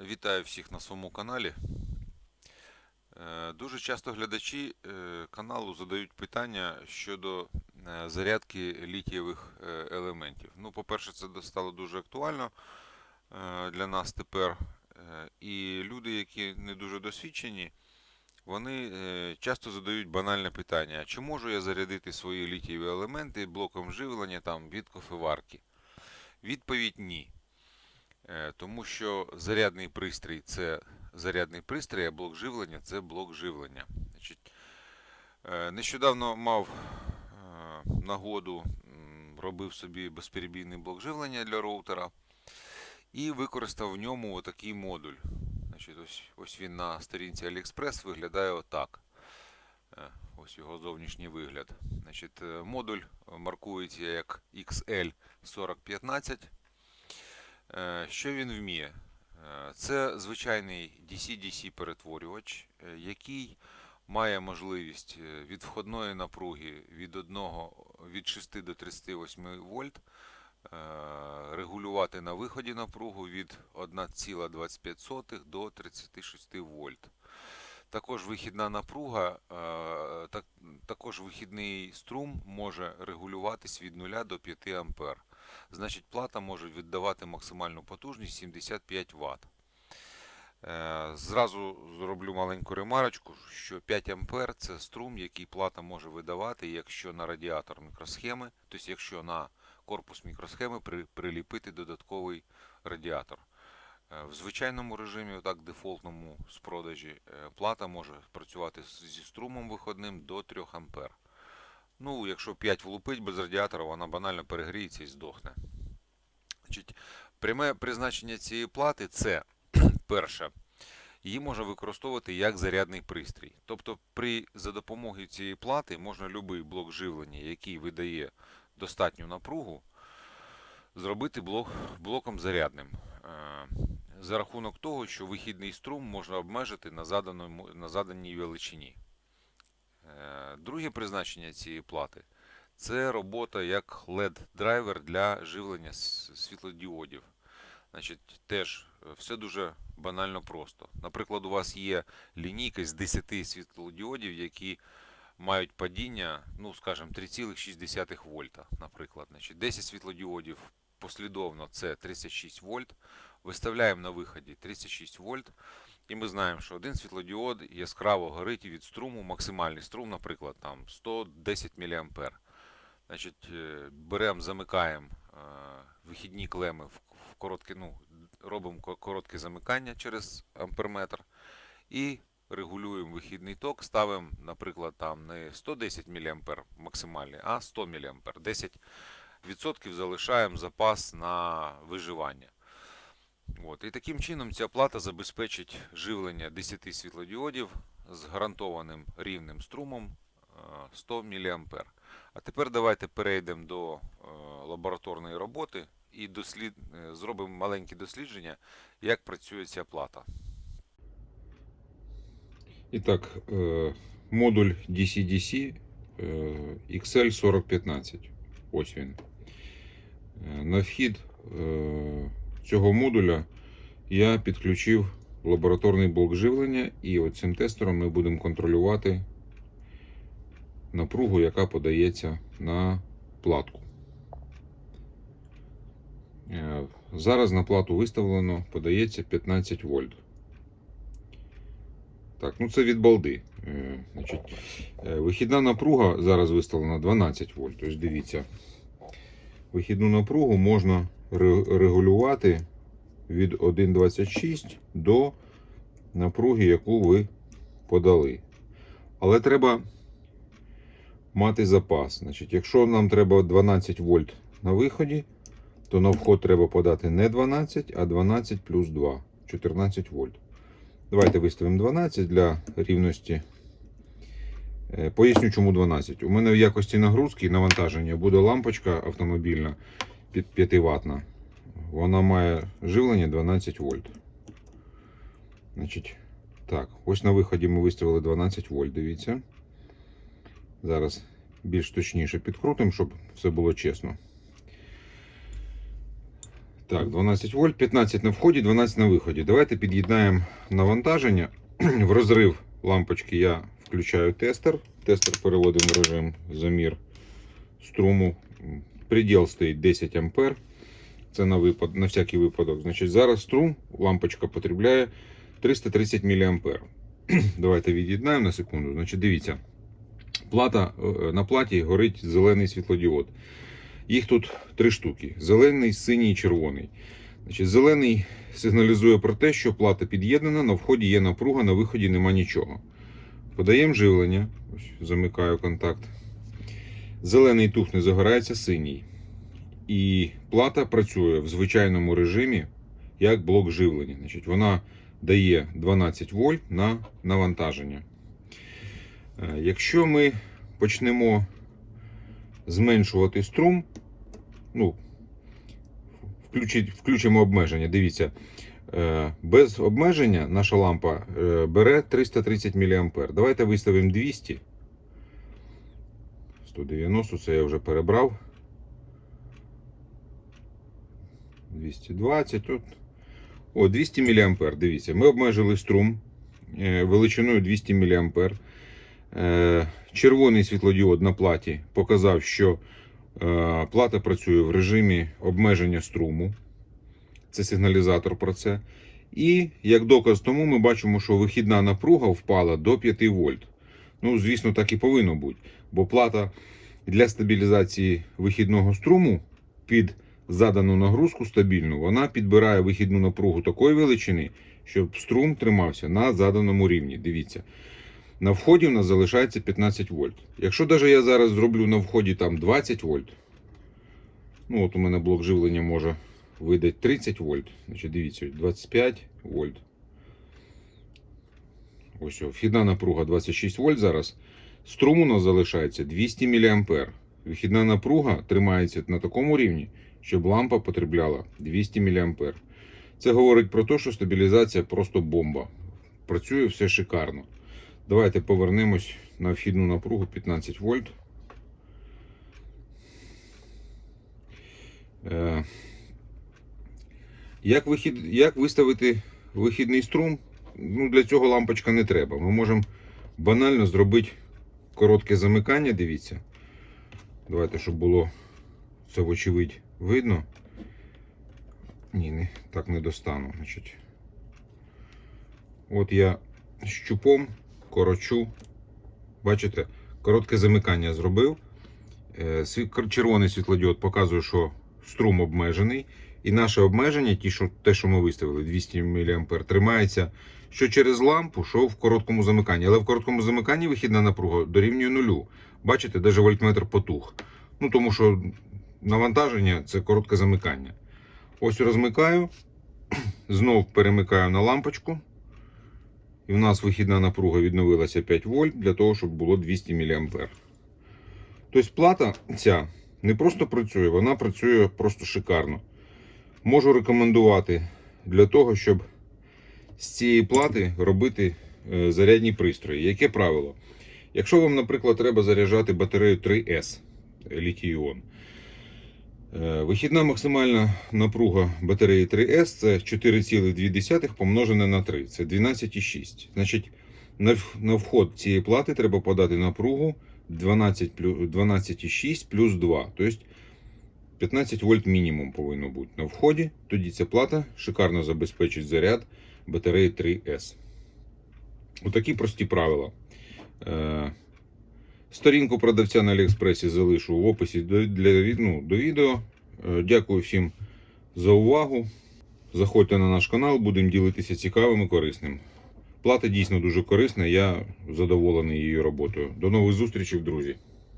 Вітаю всіх на своєму каналі. Е, Дуже часто глядачі е, каналу задають питання щодо е, зарядки літієвих елементів. Ну, по-перше, це стало дуже актуально для нас тепер. І люди, які не дуже досвідчені, вони часто задають банальне питання: чи можу я зарядити свої літієві елементи блоком живлення там, від кофеварки? Відповідь ні. Е, Тому що зарядний пристрій це зарядний пристрій, а блок живлення це блок живлення. Е, нещодавно мав е, нагоду, робив собі безперебійний блок живлення для роутера і використав в ньому отакий модуль. Ось, він на сторінці AliExpress виглядає отак. Ось його зовнішній вигляд. Модуль маркується як XL4015. Е, Що він вміє? Е, Це звичайний DC-DC перетворювач, е, який має можливість від входної напруги від 1, від 6 до 38 вольт регулювати на виході напругу від 1,25 до 36 вольт. Також вихідна напруга, так, також вихідний струм може регулюватись від 0 до 5 ампер. Значить, плата може віддавати максимальну потужність 75 Вт. Е, Зразу зроблю маленьку ремарочку, що 5 ампер це струм, який плата може видавати, якщо на радіатор мікросхеми, тобто якщо на корпус мікросхеми при- приліпити додатковий радіатор. Е, В звичайному режимі, так дефолтному з продажі, е, плата може працювати зі струмом виходним до 3 ампер. Ну, якщо 5 влупить без радіатора, вона банально перегріється і здохне. Значить, пряме призначення цієї плати це перше. Її можна використовувати як зарядний пристрій. Тобто, при, за допомогою цієї плати можна будь-який блок живлення, який видає достатню напругу, зробити блок, блоком зарядним. Е, За рахунок того, що вихідний струм можна обмежити на, заданому, на заданій величині. Е, Друге призначення цієї плати це робота як LED-драйвер для живлення світлодіодів. Значить, теж е, все дуже банально просто. Наприклад, у вас є лінійка з 10 світлодіодів, які мають падіння, ну, скажімо, 3,6 вольта, наприклад. Значить, 10 світлодіодів послідовно це 36 вольт. Виставляємо на виході 36 вольт. І ми знаємо, що один світлодіод яскраво горить від струму, максимальний струм, наприклад, там 110 мА. Значить, е, беремо, замикаємо е, вихідні клеми в, коротке, ну, робимо коротке замикання через амперметр і регулюємо вихідний ток, ставимо, наприклад, там не 110 мА максимальний, а 100 мА. 10% залишаємо запас на виживання. От. І таким чином ця плата забезпечить живлення 10 світлодіодів з гарантованим рівним струмом е, 100 мА. А тепер давайте перейдемо до е, лабораторної роботи і дослід... е, зробимо маленьке дослідження, як працює ця плата. І так, е, модуль DC-DC е, XL4015. Ось він. Е, На вхід е, цього модуля я підключив лабораторний блок живлення, і от цим тестером ми будемо контролювати напругу, яка подається на платку. Е, Зараз на плату виставлено, подається 15 вольт. Так, ну це від балди. Е, е, вихідна напруга зараз виставлена 12 вольт. Ось дивіться. Вихідну напругу можна регулювати від 1,26 до напруги, яку ви подали. Але треба мати запас. Значить, якщо нам треба 12 вольт на виході, то на вход треба подати не 12, а 12 плюс 2, 14 вольт. Давайте виставимо 12 для рівності. Е, Поясню, чому 12. У мене в якості нагрузки і навантаження буде лампочка автомобільна 5 ватна. Вона має живлення 12 вольт. Значить, так, ось на виході ми виставили 12 вольт. Дивіться. Зараз більш точніше підкрутимо, щоб все було чесно. Так, 12 вольт, 15 на вході, 12 на виході. Давайте під'єднаємо навантаження. В розрив лампочки я включаю тестер. Тестер переводимо в режим замір струму. Приділ стоїть 10 ампер. Це на, випад, на всякий випадок. Значить, зараз струм лампочка потребляє 330 мА. Давайте від'єднаємо на секунду. Значить, дивіться. Плата, е, на платі горить зелений світлодіод. Їх тут три штуки: зелений, синій і червоний. Значить, зелений сигналізує про те, що плата під'єднана, на вході є напруга, на виході нема нічого. Подаємо живлення. Ось, замикаю контакт. Зелений тухне, загорається синій. І плата працює в звичайному режимі як блок живлення. Значить, вона дає 12 вольт на навантаження. Е, Якщо ми почнемо зменшувати струм, ну, включимо обмеження. Дивіться, е, без обмеження наша лампа е, бере 330 мА. Давайте виставимо 200. 190, це я вже перебрав. 220 тут. О, 200 мА. Дивіться, ми обмежили струм е, величиною 200 мА. Е, Червоний світлодіод на платі показав, що е, плата працює в режимі обмеження струму. Це сигналізатор про це. І як доказ тому, ми бачимо, що вихідна напруга впала до 5 вольт. Ну, звісно, так і повинно бути. Бо плата для стабілізації вихідного струму під задану нагрузку стабільну, вона підбирає вихідну напругу такої величини, щоб струм тримався на заданому рівні. Дивіться. На вході в нас залишається 15 вольт. Якщо навіть я зараз зроблю на вході там 20 вольт, ну от у мене блок живлення може видати 30 вольт. Значить, дивіться, 25 вольт. Ось вхідна напруга 26 вольт зараз. Струм у нас залишається 200 мА. Вихідна напруга тримається на такому рівні, щоб лампа потребляла 200 мА. Це говорить про те, що стабілізація просто бомба. Працює все шикарно. Давайте повернемось на вхідну напругу 15 вольт. Е, Як, вихід, як виставити вихідний струм? Ну, для цього лампочка не треба. Ми можемо банально зробити коротке замикання. Дивіться. Давайте, щоб було це вочевидь видно. Ні, не, так не достану. Значить. От я щупом корочу. Бачите, коротке замикання зробив. Е, Червоний світлодіод показує, що струм обмежений. І наше обмеження, ті, що, те, що ми виставили, 200 мА, тримається що через лампу, що в короткому замиканні. Але в короткому замиканні вихідна напруга дорівнює нулю. Бачите, навіть вольтметр потух. Ну, тому що навантаження це коротке замикання. Ось розмикаю, знов перемикаю на лампочку. І в нас вихідна напруга відновилася 5 вольт для того, щоб було 200 мА. Тобто плата ця не просто працює, вона працює просто шикарно. Можу рекомендувати для того, щоб з цієї плати робити е, зарядні пристрої. Яке правило? Якщо вам, наприклад, треба заряджати батарею 3С літій-іон, е, вихідна максимальна напруга батареї 3С це 4,2 помножене на 3, це 12,6. Значить, на вход цієї плати треба подати напругу 12 12,6 плюс 2. Тобто 15 вольт мінімум повинно бути на вході. Тоді ця плата шикарно забезпечить заряд батареї 3С. Отакі прості правила. Е, Сторінку продавця на Аліекспресі залишу в описі для, ну, до відео. Е, Дякую всім за увагу. Заходьте на наш канал, будемо ділитися цікавим і корисним. Плата дійсно дуже корисна, я задоволений її роботою. До нових зустрічей, друзі!